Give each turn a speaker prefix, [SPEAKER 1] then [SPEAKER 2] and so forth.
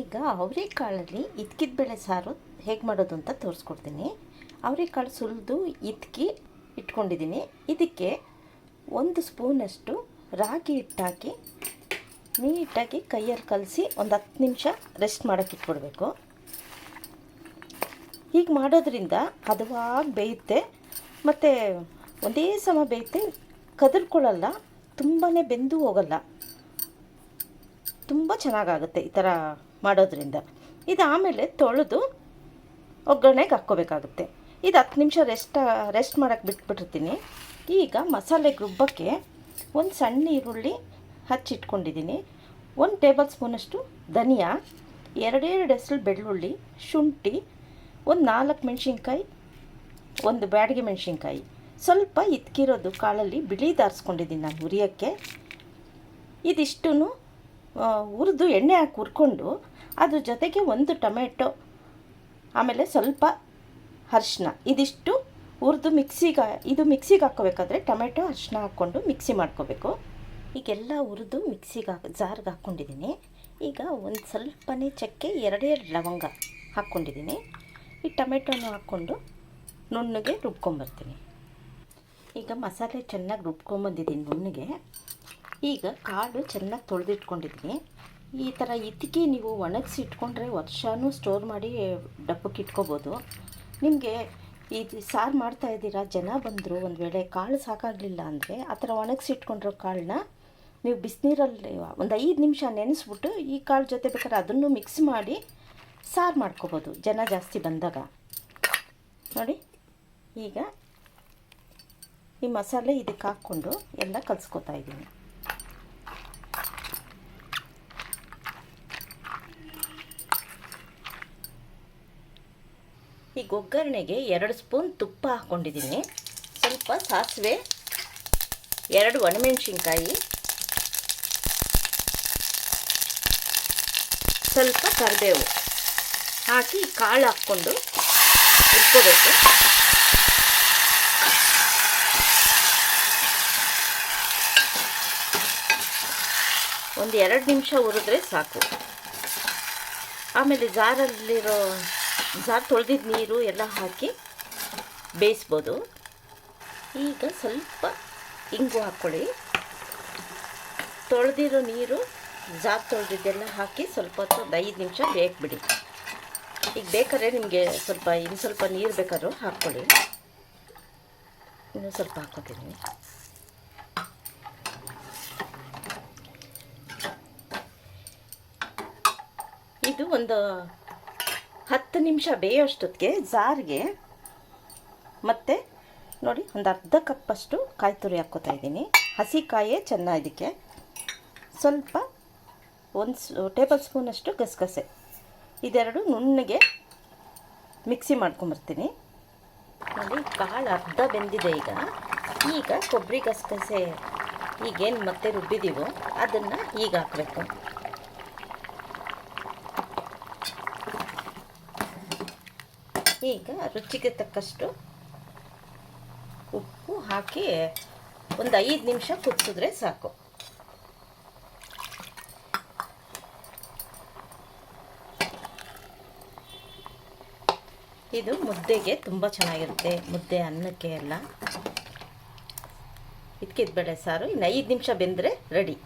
[SPEAKER 1] ಈಗ ಅವರೆಕಾಳಲ್ಲಿ ಇದ್ಕಿದ ಬೇಳೆ ಸಾರು ಹೇಗೆ ಮಾಡೋದು ಅಂತ ತೋರಿಸ್ಕೊಡ್ತೀನಿ. ಅವರೆಕಾಳು ಸುಲಿದು ಇದ್ಕಿ ಇಟ್ಕೊಂಡಿದ್ದೀನಿ. ಇದಕ್ಕೆ ಒಂದು ಸ್ಪೂನಷ್ಟು ರಾಗಿ ಹಿಟ್ಟಾಕಿ ನೀಟಾಗಿ ಕೈಯಲ್ಲಿ ಕಲಸಿ ಒಂದು ಹತ್ತು ನಿಮಿಷ ರೆಸ್ಟ್ ಮಾಡೋಕ್ಕೆ ಇಟ್ಕೊಡ್ಬೇಕು. ಹೀಗೆ ಮಾಡೋದ್ರಿಂದ ಹದವಾಗಿ ಬೇಯುತ್ತೆ. ಮತ್ತು ಒಂದೇ ಸಮ ಬೇಯುತ್ತೆ. ಕದರ್ಕೊಳ್ಳಲ್ಲ ತುಂಬಾ ಬೆಂದು ಹೋಗಲ್ಲ. ತುಂಬ ಚೆನ್ನಾಗಾಗುತ್ತೆ ಈ ಥರ ಮಾಡೋದ್ರಿಂದ. ಇದು ಆಮೇಲೆ ತೊಳೆದು ಒಗ್ಗರಣೆಗೆ ಹಾಕ್ಕೋಬೇಕಾಗುತ್ತೆ. ಇದು ಹತ್ತು ನಿಮಿಷ ರೆಸ್ಟ್ ರೆಸ್ಟ್ ಮಾಡೋಕ್ಕೆ ಬಿಟ್ಬಿಟ್ಟಿರ್ತೀನಿ. ಈಗ ಮಸಾಲೆಗೆ ರುಬ್ಬಕ್ಕೆ ಒಂದು ಸಣ್ಣ ಈರುಳ್ಳಿ ಹಚ್ಚಿಟ್ಕೊಂಡಿದ್ದೀನಿ. ಒಂದು ಟೇಬಲ್ ಸ್ಪೂನಷ್ಟು ಧನಿಯಾ, ಎರಡೆರಡು ಹೆಸರು ಬೆಳ್ಳುಳ್ಳಿ, ಶುಂಠಿ, ಒಂದು ನಾಲ್ಕು ಮೆಣಸಿನ್ಕಾಯಿ, ಒಂದು ಬ್ಯಾಡಿಗೆ ಮೆಣಸಿನ್ಕಾಯಿ. ಸ್ವಲ್ಪ ಇದ್ಕಿರೋದು ಕಾಳಲ್ಲಿ ಬಿಳಿ ದಾರಿಸ್ಕೊಂಡಿದ್ದೀನಿ ನಾನು ಹುರಿಯೋಕ್ಕೆ. ಇದಿಷ್ಟು ಹುರಿದು ಎಣ್ಣೆ ಹಾಕಿ ಹುರ್ಕೊಂಡು ಅದ್ರ ಜೊತೆಗೆ ಒಂದು ಟೊಮೆಟೊ, ಆಮೇಲೆ ಸ್ವಲ್ಪ ಅರಿಶಿನ ಇದಿಷ್ಟು ಹುರಿದು ಮಿಕ್ಸಿಗೆ, ಇದು ಮಿಕ್ಸಿಗೆ ಹಾಕ್ಕೋಬೇಕಾದ್ರೆ ಟೊಮೆಟೊ ಅರಿಶಿನ ಹಾಕ್ಕೊಂಡು ಮಿಕ್ಸಿ ಮಾಡ್ಕೋಬೇಕು. ಈಗೆಲ್ಲ ಹುರಿದು ಮಿಕ್ಸಿಗೆ ಹಾಕಿ, ಜಾರ್ಗೆ ಹಾಕ್ಕೊಂಡಿದ್ದೀನಿ. ಈಗ ಒಂದು ಸ್ವಲ್ಪನೇ ಚಕ್ಕೆ ಎರಡೇ ಲವಂಗ ಹಾಕ್ಕೊಂಡಿದ್ದೀನಿ. ಈ ಟೊಮೆಟೊನು ಹಾಕ್ಕೊಂಡು ನುಣ್ಣಗೆ ರುಬ್ಕೊಂಬರ್ತೀನಿ. ಈಗ ಮಸಾಲೆ ಚೆನ್ನಾಗಿ ರುಬ್ಕೊಂಬಂದಿದ್ದೀನಿ ನುಣ್ಣಗೆ. ಈಗ ಕಾಳು ಚೆನ್ನಾಗಿ ತೊಳೆದಿಟ್ಕೊಂಡಿದ್ದೀನಿ. ಈ ಥರ ಇತ್ತಿಗೆ ನೀವು ಒಣಗಿಸಿ ಇಟ್ಕೊಂಡ್ರೆ ವರ್ಷನೂ ಸ್ಟೋರ್ ಮಾಡಿ ಡಬ್ಬಕ್ಕೆ ಇಟ್ಕೋಬೋದು. ನಿಮಗೆ ಇದು ಸಾರು ಮಾಡ್ತಾ ಇದ್ದೀರಾ, ಜನ ಬಂದರು, ಒಂದು ವೇಳೆ ಕಾಳು ಸಾಕಾಗಲಿಲ್ಲ ಅಂದರೆ ಆ ಥರ ಒಣಗಿಸಿ ಇಟ್ಕೊಂಡಿರೋ ಕಾಳನ್ನ ನೀವು ಬಿಸಿನೀರಲ್ಲಿ ಒಂದು ಐದು ನಿಮಿಷ ನೆನೆಸ್ಬಿಟ್ಟು ಈ ಕಾಳು ಜೊತೆ ಬೇಕಾದ್ರೆ ಅದನ್ನು ಮಿಕ್ಸ್ ಮಾಡಿ ಸಾರು ಮಾಡ್ಕೋಬೋದು, ಜನ ಜಾಸ್ತಿ ಬಂದಾಗ. ನೋಡಿ, ಈಗ ಈ ಮಸಾಲೆ ಇದಕ್ಕೆ ಹಾಕ್ಕೊಂಡು ಎಲ್ಲ ಕಲಿಸ್ಕೊತಾ ಇದ್ದೀನಿ. ಈಗ ಒಗ್ಗರಣೆಗೆ ಎರಡು ಸ್ಪೂನ್ ತುಪ್ಪ ಹಾಕ್ಕೊಂಡಿದ್ದೀನಿ. ಸ್ವಲ್ಪ ಸಾಸಿವೆ, ಎರಡು ಒಣಮೆಣಸಿನ್ಕಾಯಿ, ಸ್ವಲ್ಪ ಕರಿಬೇವು ಹಾಕಿ ಕಾಳು ಹಾಕ್ಕೊಂಡು ಇಟ್ಕೋಬೇಕು ಒಂದು ಎರಡು ನಿಮಿಷ ಹುರಿದ್ರೆ ಸಾಕು. ಆಮೇಲೆ ಜಾರಲ್ಲಿರೋ ಜಾರ್ ತೊಳೆದಿದ್ದ ನೀರು ಎಲ್ಲ ಹಾಕಿ ಬೇಯಿಸ್ಬೋದು. ಈಗ ಸ್ವಲ್ಪ ಇಂಗು ಹಾಕ್ಕೊಳ್ಳಿ. ತೊಳೆದಿರೋ ನೀರು ಜಾರ್ ತೊಳೆದಿದ್ದೆಲ್ಲ ಹಾಕಿ ಸ್ವಲ್ಪ ಹೊತ್ತು ಒಂದು ಐದು ನಿಮಿಷ ಬೇಯಕ್ಬಿಡಿ ಈಗ ಬೇಕಾದ್ರೆ ನಿಮಗೆ ಸ್ವಲ್ಪ ಇನ್ನು ಸ್ವಲ್ಪ ನೀರು ಬೇಕಾದ್ರೂ ಹಾಕ್ಕೊಳ್ಳಿ. ಇನ್ನೂ ಸ್ವಲ್ಪ ಹಾಕ್ಕೊತೀನಿ. ಇದು ಒಂದು ಹತ್ತು ನಿಮಿಷ ಬೇಯೋಷ್ಟೊತ್ತಿಗೆ ಜಾರಿಗೆ ಮತ್ತು ನೋಡಿ ಒಂದು ಅರ್ಧ ಕಪ್ಪಷ್ಟು ಕಾಯಿ ತುರಿ ಹಾಕ್ಕೋತಾ ಇದ್ದೀನಿ. ಹಸಿ ಕಾಯೇ ಚೆನ್ನ ಇದಕ್ಕೆ. ಸ್ವಲ್ಪ ಒಂದು ಟೇಬಲ್ ಸ್ಪೂನಷ್ಟು ಗಸಗಸೆ. ಇದೆರಡು ನುಣ್ಣಗೆ ಮಿಕ್ಸಿ ಮಾಡ್ಕೊಂಬರ್ತೀನಿ. ನೋಡಿ, ಕಾಳು ಅರ್ಧ ಬೆಂದಿದೆ ಈಗ. ಈಗ ಕೊಬ್ಬರಿ ಗಸಗಸೆ ಈಗೇನು ಮತ್ತೆ ರುಬ್ಬಿದ್ದೀವೋ ಅದನ್ನು ಈಗ ಹಾಕಬೇಕು. ಈಗ ರುಚಿಗೆ ತಕ್ಕಷ್ಟು ಉಪ್ಪು ಹಾಕಿ ಒಂದು ಐದು ನಿಮಿಷ ಕುದಿಸಿದ್ರೆ ಸಾಕು. ಇದು ಮುದ್ದೆಗೆ ತುಂಬ ಚೆನ್ನಾಗಿರುತ್ತೆ, ಮುದ್ದೆ ಅನ್ನಕ್ಕೆ ಎಲ್ಲ. ಇದಕ್ಕಿದ ಬೇಳೆ ಸಾರು, ಇನ್ನು ಐದು ನಿಮಿಷ ಬೆಂದರೆ ರೆಡಿ.